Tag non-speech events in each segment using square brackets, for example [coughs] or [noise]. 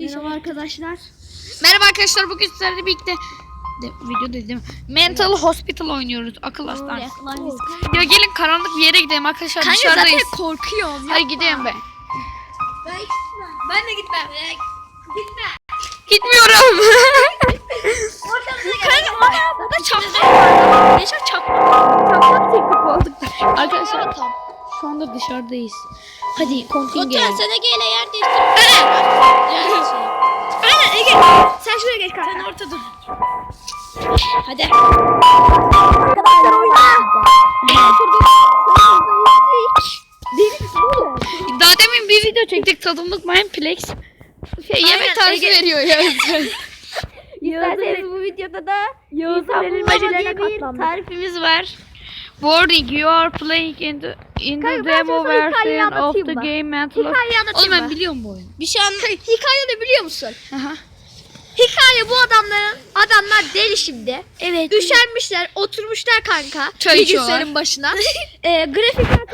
Merhaba arkadaşlar. Merhaba arkadaşlar bugün sizlerle birlikte de, video dedim. Mental Hospital oynuyoruz. Akıl hastanesi. Ya gelin karanlık bir yere gidelim arkadaşlar Kanka dışarıdayız. zaten korkuyorum. Hadi gidelim be. Ben de gitmem. Gitmiyorum. [laughs] Kanka aa, burada çakmak var. Yaşar çakmak. Çakmak teknik olduk. Arkadaşlar şu anda dışarıdayız. Hadi kontinge. Otur sana gel yer değiştir. Aynen Ege. Sen şuraya geç kanka. Sen ortada dur. Hadi. Arkadaşlar oyna. Daha demin bir video çektik tadımlık Mindplex. Şey, yemek tarifi veriyor ya. İsterseniz bu videoda da Yağız'ın bir tarifimiz var. Warning, you are playing in the, in the Kanka, ben demo sana hikayeyi version of anlatayım the mı? game Mental Hikayeyi anlatayım Oğlum ben mı? biliyorum bu oyunu. Bir şey anlat. Hikaye ne biliyor musun? Aha. Hikaye bu adamların adamlar deli şimdi. Evet. Üşenmişler, oturmuşlar kanka. Çay içiyorlar. bilgisayarın başına. [laughs] e, grafikler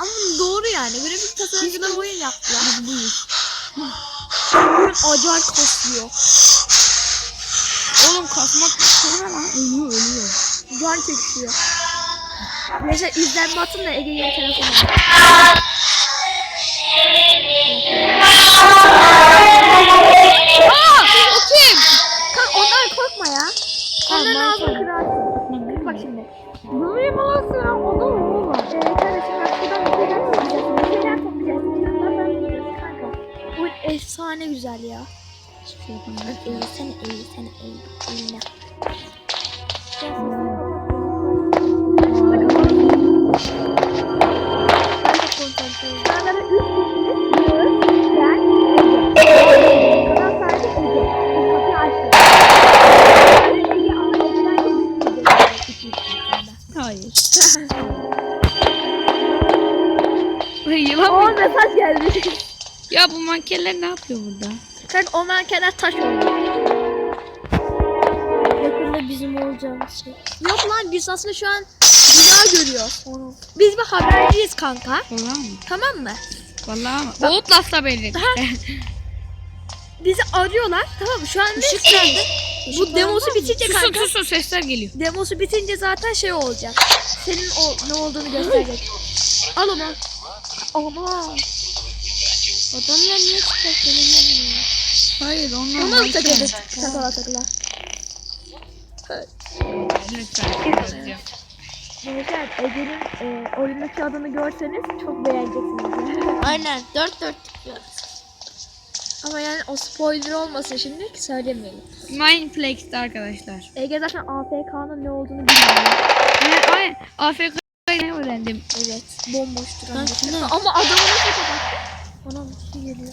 Ama doğru yani. Grafik tasarımcılar oyun yaptılar. Acayip kasıyor. Kasmak sonra lan ölüyor ölüyor. Can çekişiyor. Mesela izlenme atın da Ege yeni telefon aldı. Aa! O kim? Kanka ondan korkma ya. Onların ağzını kırarsın. Bak şimdi. Böyle mi olsun? O da o var. Ee, kardeşim bak şuradan bir şeyler toplayacaksın. Bir şeyler biliyorum kanka. Bu efsane güzel ya. Şey yapamam. Eğilsene eğilsene eğil. Eğilme. Hayır. [laughs] Ay, Yılan mı? mesaj geldi. Ya bu mankenler ne yapıyor burada? Kanka o mankenler taş oldu. Yakında bizim olacağımız şey. Yok lan biz aslında şu an bina görüyoruz. Biz bir haberciyiz kanka. Vallahi mı? Tamam mı? Vallahi mı? Outlast'ta belli. Bizi arıyorlar. Tamam mı? Şu an Işık nerede? Bu demosu bitince susun kanka. susun sesler geliyor. Demosu bitince zaten şey olacak. Senin o ne olduğunu gösterecek. Al onu. Ama. Adamlar niye çıkarttın? Hayır onlar da manken. takıldı. Takıla takıla. Lütfen. Gençler Ege'nin e, oyundaki adını görseniz çok beğeneceksiniz. [laughs] Aynen dört dört tıklıyoruz. Ama yani o spoiler olmasın şimdi ki söylemeyelim. Mindplex'te arkadaşlar. Ege zaten AFK'nın ne olduğunu bilmiyor. Ben ay AFK'yı öğrendim. Evet. Bomboştur. Lan şuna. Ama adamı nasıl kapattı? Bana bir şey geliyor.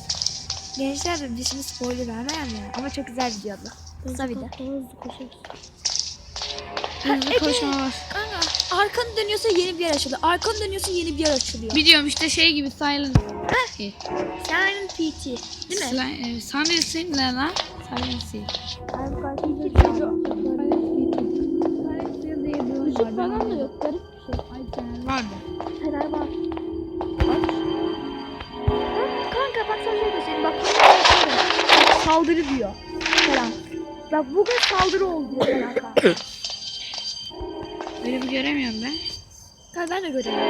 Gençler de biz şimdi spoiler vermeyelim ya. Ama çok güzel videodu. Kısa video. Hızlı koşuyoruz. Hızlı Ege. koşma var. Kanka arkanı dönüyorsa yeni bir yer açılıyor. Arkanı dönüyorsa yeni bir yer açılıyor. Biliyorum işte şey gibi Silent. Şey, Silent PT. Değil mi? Sli- e, Silent Hill ne lan? Silent Hill. Işık falan da yok garip bir şey. Ay sen vardı. Fener var. Saldırı diyor. Falan. Bak bugün saldırı oldu diyor kanka. Öyle bir göremiyorum ben. Kanka ben de görüyorum.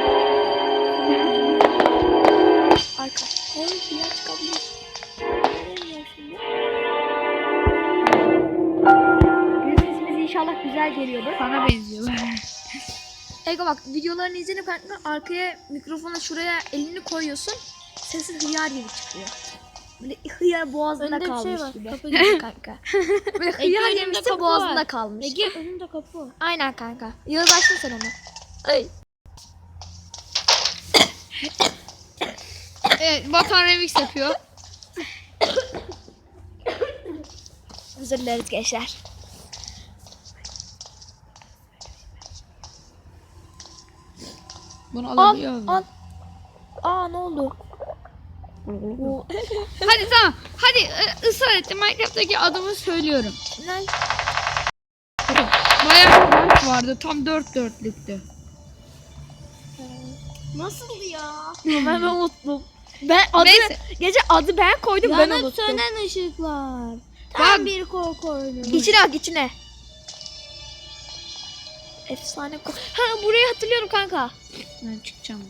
Arka. Evet yer çıkabilir. Göremiyorum inşallah güzel geliyordur. Sana benziyorlar. Ego bak videolarını izlenip arkaya mikrofona şuraya elini koyuyorsun. Sesi hıyar gibi çıkıyor. Böyle hıyar boğazında Önde bir kalmış şey var. gibi. Kapı gibi. kanka. [laughs] Böyle hıyar önünde yemişsin kapı boğazında var. kalmış. Ege önünde kapı var. Aynen kanka. Yağız açtın sen onu. Ay. [coughs] Evet Batuhan remix yapıyor. Özür dileriz gençler. Bunu Al, alabiliyor al. Aa ne oldu? Hadi tamam. Hadi e, ısrar ettim. Minecraft'taki adımı söylüyorum. ne? Bayağı bir rank vardı. Tam dört dörtlüktü. Nasıl ya? [laughs] ben unuttum. Ben adı Neyse. gece adı ben koydum ben Yanıp unuttum. sönen ışıklar. Bak. Tam bir korku oyunu. İçine bak içine. Efsane ko- Ha burayı hatırlıyorum kanka. Ben çıkacağım.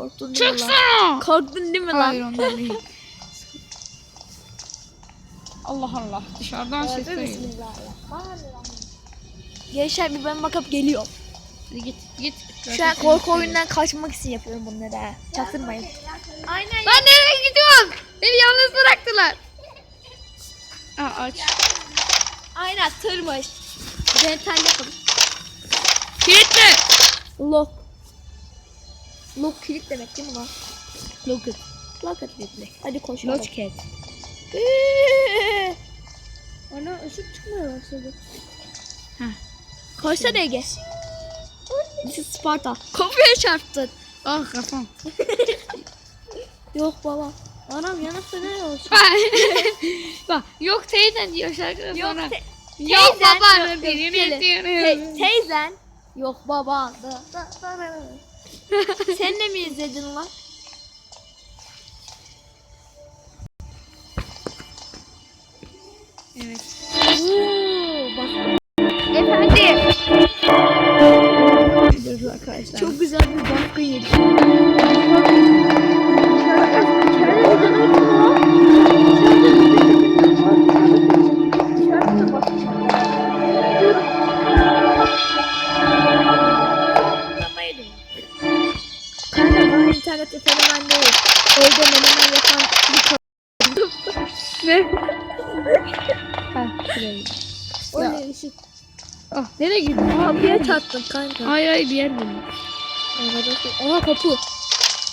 Korktun değil mi lan? Korktun değil mi Hayır lan? ondan değil. Allah Allah. Dışarıdan ses duyuyor. Gençler bir ben bakıp geliyorum. Hadi git git. Şu an korku oyundan kaçmak için yapıyorum bunları ha. Çaktırmayın. Aynen. Ben nereye gidiyorum? Beni yalnız bıraktılar. Aa aç. Aynen tırmış. Dental yapalım. Kilitli. Lock. Lock kilit demek değil mi lan? Look it. Lock it kilitli. Hadi koş. Lock cat. Ana ışık çıkmaya başladı. Koşsana Ege. This is Sparta. Kafaya çarptın. Ah kafam. [laughs] Yok baba. Anam yanıp sönen olsun. [laughs] Bak yok teyzen diyor şarkıda Yok sonra. te- Yok teyzen, baba. yok, yok, Birini diyorum. Te- teyzen. Yok baba. Da, da, da, da. [laughs] Sen de mi izledin lan? Evet. Efendim. Dur arkadaşlar. Çok güzel bir baskı yedik. Ah nereye gidiyorsun? Kapıya çarptım kanka. Hayır hayır bir yer buldum. Oha kapı.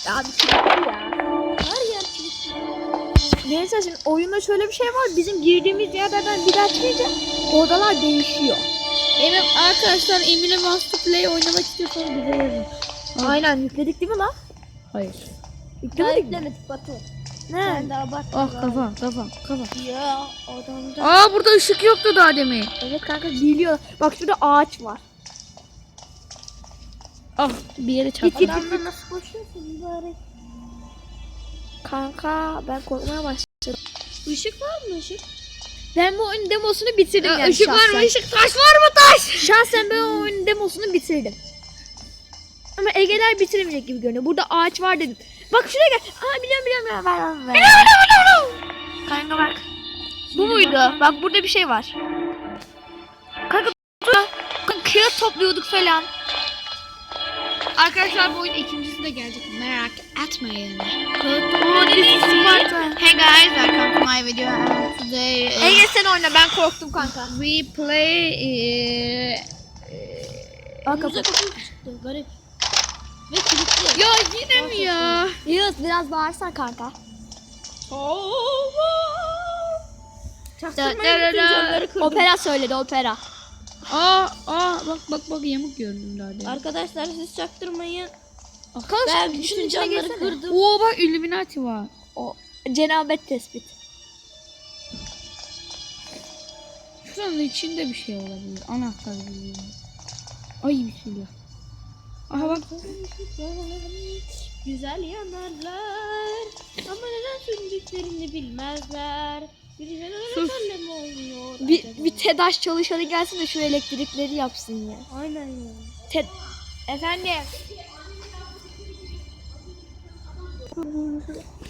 Ya bir kilitli ya. Her yer kilitli. Neyse şimdi oyunda şöyle bir şey var. Bizim girdiğimiz yerlerden bir daha çıkınca odalar değişiyor. Benim arkadaşlar Emine Master Play oynamak istiyorsanız bize yazın. Aynen yükledik değil mi lan? Hayır. Yüklemedik mi? yüklemedik Batu. Ne? Sen de abartma. Ah galiba. kafa kafa kafa. Ya odamda. Aa burada ışık yoktu daha demin. Evet kanka geliyor. Bak şurada ağaç var. Ah bir yere çarptım. Git, Odamda nasıl koşuyorsun mübarek? Kanka ben korkmaya başladım. Işık var mı ışık? Ben bu oyunun demosunu bitirdim Ya, yani var şahsen. mı ışık taş var mı taş? Şahsen ben o oyunun demosunu bitirdim. Ama Ege'ler bitiremeyecek gibi görünüyor. Burada ağaç var dedim. Bak şuraya gel. Aa biliyorum biliyorum. biliyorum. Ver ver ver. Kanka bak. Bu muydu? Bak burada bir şey var. Kanka Kağıt topluyorduk falan. Arkadaşlar bu oyun ikincisi de gelecek. Merak etmeyin. İs Sparta. Hey guys, welcome to my video. And today uh, Ege sen oyna ben korktum kanka. we play uh, Bak Bize kapı çıktı garip. Ve kilitli. Ya yine mi ya? Yağız biraz bağırsan kanka. Çaktırmayın bütün camları kırdım. Opera söyledi opera. Aa aa bak bak bak yamuk gördüm daha demin. Arkadaşlar siz çaktırmayın. Koş Ben şunun bütün içine camları girsene. kırdım. Oo bak Illuminati var. O cenabet tespit. Şuranın içinde bir şey olabilir. Anahtar gibi. Ay bir şey yok. Aha bak. Güzel yanarlar. Ama neden söndüklerini bilmezler. Birileri Sus. öyle mi oynuyor? Bir, bir TEDAŞ çalışanı gelsin de şu elektrikleri yapsın ya. Aynen ya. TED... Efendim.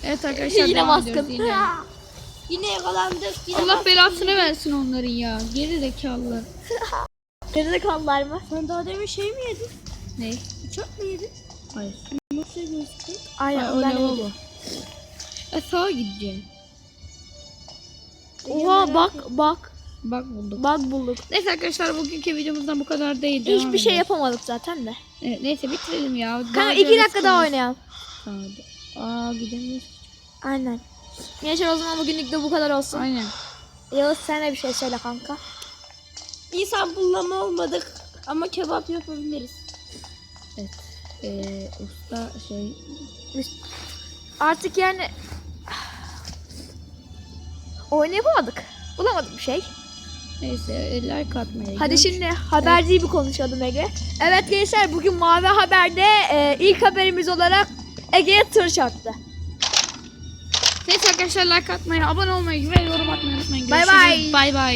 Evet arkadaşlar Yine devam baskın. yine. [laughs] Yine yakalandık. Yine Allah belasını versin onların ya. Geri zekalılar. [laughs] Nerede kaldılar mı? Sen daha demin şey mi yedin? Ne? Uçak mı yedin? Hayır. Nasıl gözüktü? Aynen Ay, ben öyle öyle. oldu. E sağa gideceğim. Oha bak bak. Bak bulduk. Bak bulduk. Neyse arkadaşlar bugünkü videomuzdan bu kadar değil. devam Hiçbir şey edelim. yapamadık zaten de. Evet, neyse bitirelim ya. Kanka iki dakika daha oynayalım. oynayalım. Aa gidemiyoruz. Aynen. Gençler o zaman bugünlük de bu kadar olsun. Aynen. Yağız sen de bir şey söyle kanka. İnsan bullama olmadık. Ama kebap yapabiliriz. Evet. Ee, usta şey Artık yani oynayamadık. Bulamadık bir şey. Neyse like atmaya Hadi şimdi haberciyi bir konuşalım Ege. Evet gençler bugün Mavi Haber'de e, ilk haberimiz olarak Ege'ye tır çarptı. Neyse arkadaşlar like atmayı, abone olmayı ve yorum atmayı unutmayın. Bay bay. Bay bay.